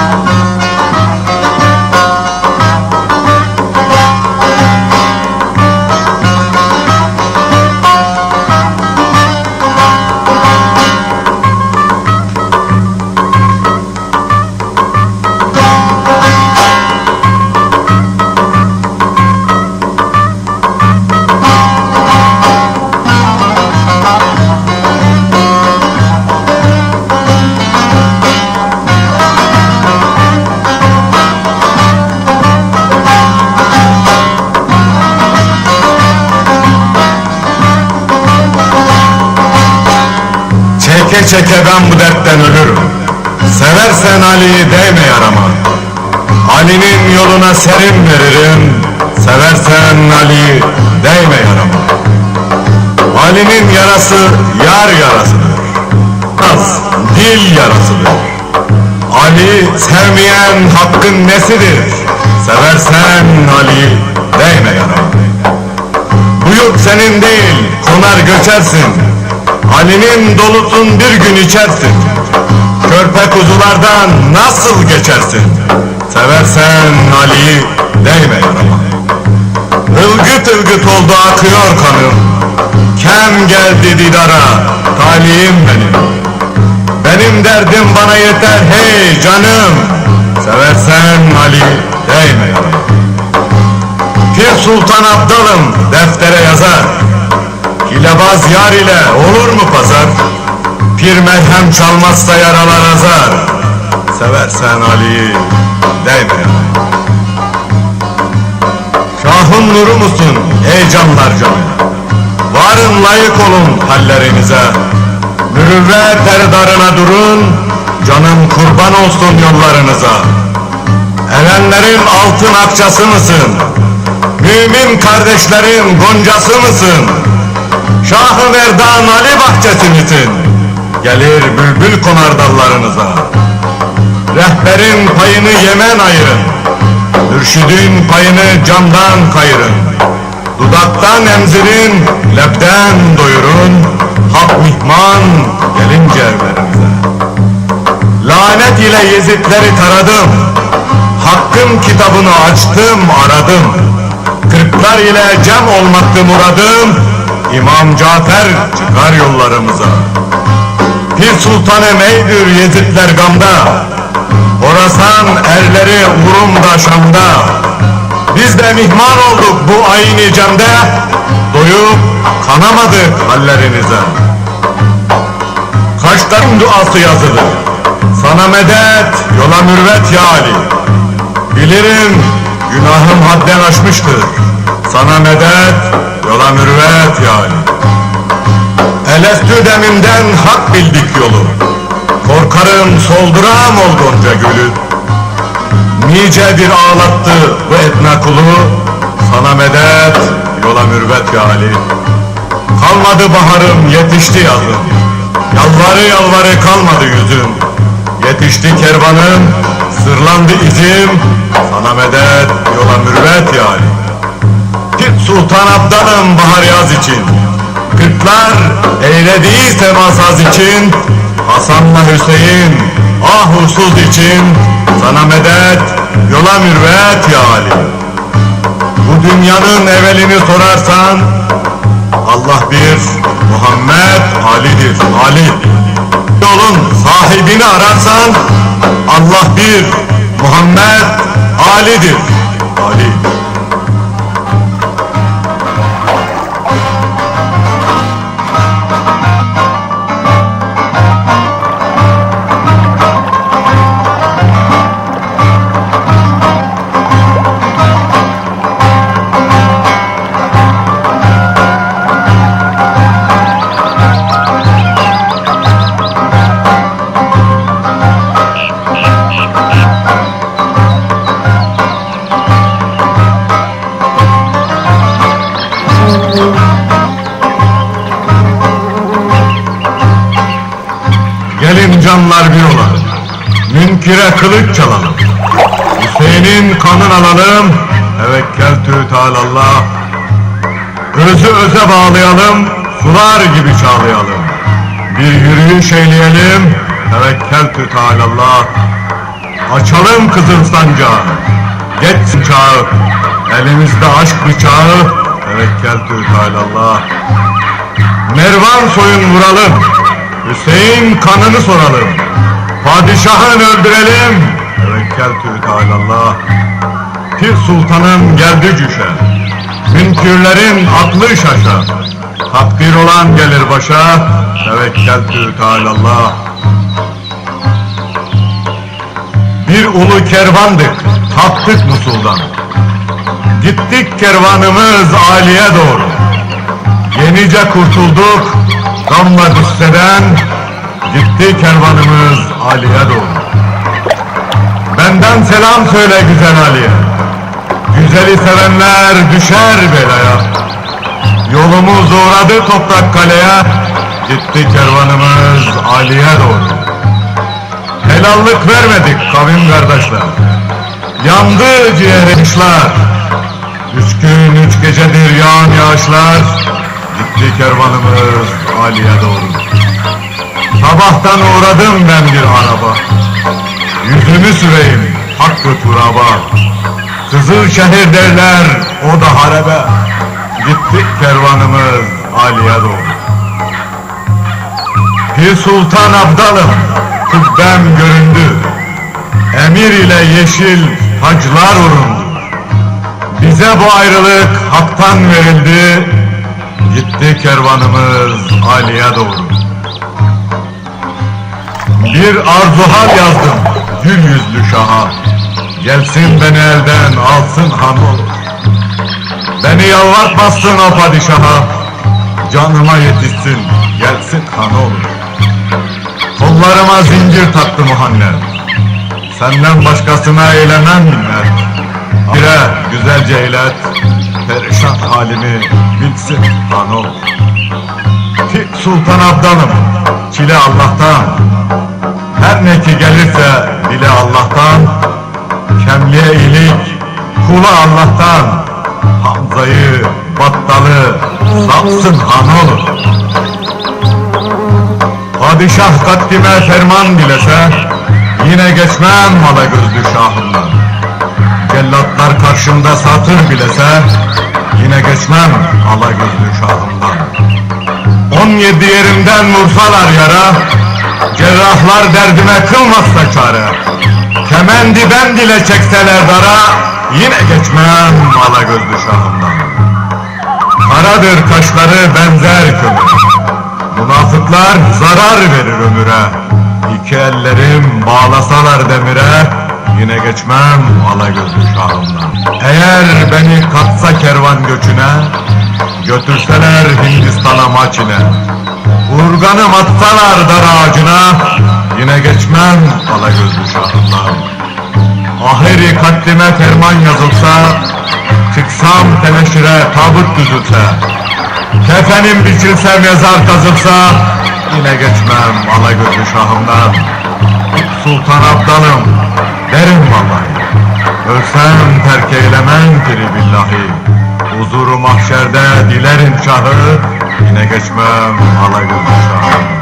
Bye. Çeke çeke ben bu dertten ölürüm. Seversen Ali'yi değme yarama. Ali'nin yoluna serim veririm. Seversen Ali'yi değme yarama. Ali'nin yarası yar yarasıdır. Az dil yarasıdır. Ali sevmeyen hakkın nesidir? Seversen Ali'yi değme yarama. Bu senin değil, konar göçersin. Ali'nin dolusun bir gün içersin. Körpe kuzulardan nasıl geçersin? Seversen Ali'yi değme yarama. Ilgıt ılgıt oldu akıyor kanım. Kem geldi didara, talihim benim. Benim derdim bana yeter hey canım. Seversen Ali değme yarama. Pir Sultan Abdalım deftere yazar. Hilebaz yar ile olur mu pazar? Pir merhem çalmazsa yaralar azar. Seversen Ali'yi değme. Şahın nuru musun ey canlar canı? Varın layık olun hallerinize. Mürüvvet erdarına durun, canım kurban olsun yollarınıza. Erenlerin altın akçası mısın? Mümin kardeşlerin goncası mısın? Şahı Merdan Ali bahçesi misin? Gelir bülbül konar dallarınıza. Rehberin payını yemen ayırın. Mürşidin payını camdan kayırın. Dudaktan emzirin, lepten doyurun. Hak mihman gelince evlerinize. Lanet ile yezitleri taradım. Hakkın kitabını açtım, aradım. Kırklar ile cem olmaktı muradım. İmam Cafer çıkar yollarımıza. Pir Sultanım eydir yezitler gamda. Horasan erleri Urum'da Şam'da. Biz de mihman olduk bu ayini cemde. Doyup kanamadık hallerinize. Kaşların duası yazılı. Sana medet, yola mürvet ya Ali. Bilirim günahım hadden aşmıştır. Sana medet, yola mürvet ya Ali. Elestü deminden hak bildik yolu. Korkarım solduram ol gonca gülü. Nicedir ağlattı bu etna kulu. Sana medet, yola mürvet ya Ali. Kalmadı baharım, yetişti yazım. Yalvarı yalvarı kalmadı yüzüm. Yetişti kervanım, sırlandı izim. Sana medet, yola mürvet ya Ali. Git Sultan Abdalım bahar yaz için. Kırklar eylediği semasaz için. Hasan'la Hüseyin ahusuz için. Sana medet, yola mürvet ya Ali. Bu dünyanın evvelini sorarsan Allah bir, Muhammed Ali'dir, Ali. Yolun sahibini ararsan Allah bir, Muhammed Ali'dir, Ali. Canlar bir olalım. Münkire kılıç çalalım. Hüseyin'in kanını alalım. Tevekkeltü tealallah. Özü öze bağlayalım. Sular gibi çağlayalım. Bir yürüyüş eyleyelim. Tevekkeltü tealallah. Açalım kızıl sancağı. Geç çağı. Elimizde aşk bıçağı. Tevekkeltü Allah. Mervan soyun vuralım. Hüseyin kanını soralım. Padişahın öldürelim. Tevekkeltü Allah. Pir sultanım geldi cüşe. Münkürlerin aklı şaşa. Takdir olan gelir başa. Tevekkeltü Allah. Bir ulu kervandık, taptık Musul'dan. Gittik kervanımız Ali'ye doğru. Yenice kurtulduk, gamla güsseden. Gitti kervanımız Ali'ye doğru. Benden selam söyle güzel Ali'ye. Güzeli sevenler düşer belaya. Yolumuz uğradı toprak kaleye. Gitti kervanımız Ali'ye doğru. Helallık vermedik kavim kardeşler. Yandı ciğeri kışlar. Üç gün üç gecedir yağan yağışlar. Gitti kervanımız Ali'ye doğru. Sabahtan uğradım ben bir araba. Yüzümü süreyim hakkı turaba. Kızıl şehir derler o da harebe. Gitti kervanımız Ali'ye doğru. Pir Sultan Abdalım, kıbbem göründü. Emir ile yeşil haclar vurundu. Bize bu ayrılık haktan verildi. Gitti kervanımız Ali'ye doğru. Bir arzuhal yazdım gül yüzlü şaha. Gelsin beni elden alsın han olur. Beni yalvartmasın o padişaha. Canıma yetişsin gelsin han olur. Kollarıma zincir taktı muhanner. Senden başkasına eylemem minnet. Bire güzelce eylet. Perişan halimi bilsin han olur. Ki Sultan Abdalım, çile Allah'tan. Her ne ki gelirse dile Allah'tan. Kemliğe iyilik, kula Allah'tan. Hamza'yı, Battalı, sapsın han olur. Padişah kaddime ferman dilese, yine geçmem mala gözlü şahımdan. Cellatlar karşımda satır bilese, yine geçmem ala gözlü şahımdan. On yedi yerimden vursalar yara, cerrahlar derdime kılmazsa çare. Kemendi ben dile çekseler dara, yine geçmem ala gözlü şahımdan. Karadır kaşları benzer kömür. Münafıklar zarar verir ömüre. İki ellerim bağlasalar demire, yine geçmem ala gözlü şahımdan. Eğer beni katsa kervan göçüne, götürseler Hindistan'a maçine. Urganım atsalar dar ağacına, yine geçmem ala gözlü şahımdan. Ahiri katlime ferman yazılsa, çıksam teneşire tabut düzülse, kefenim biçilse mezar kazılsa, yine geçmem ala gözlü şahımdan. Sultan Abdalım, derim vallahi, ölsem terk eylemem piri billahi. Huzuru mahşerde dilerim şahı, yine geçmem ala gözlü şahım.